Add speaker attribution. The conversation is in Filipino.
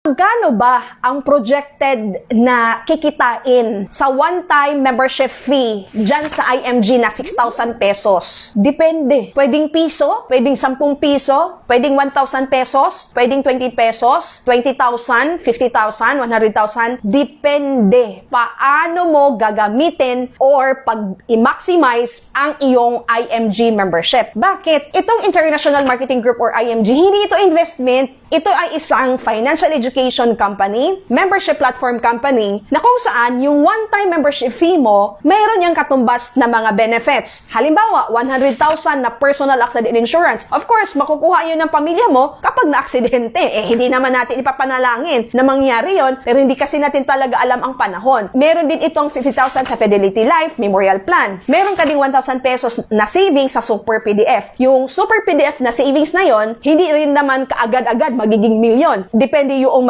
Speaker 1: Magkano ba ang projected na kikitain sa one-time membership fee dyan sa IMG na 6,000 pesos? Depende. Pwedeng piso, pwedeng 10 piso, pwedeng 1,000 pesos, pwedeng 20 pesos, 20,000, 50,000, 100,000. Depende. Paano mo gagamitin or pag-maximize ang iyong IMG membership. Bakit? Itong International Marketing Group or IMG, hindi ito investment, ito ay isang financial education company, membership platform company, na kung saan yung one-time membership fee mo, mayroon yung katumbas na mga benefits. Halimbawa, 100,000 na personal accident insurance. Of course, makukuha yun ng pamilya mo kapag na-aksidente. Eh, hindi naman natin ipapanalangin na mangyari yon pero hindi kasi natin talaga alam ang panahon. Meron din itong 50,000 sa Fidelity Life Memorial Plan. Meron ka ding 1,000 pesos na savings sa Super PDF. Yung Super PDF na savings na yon, hindi rin naman kaagad-agad magiging milyon. Depende yung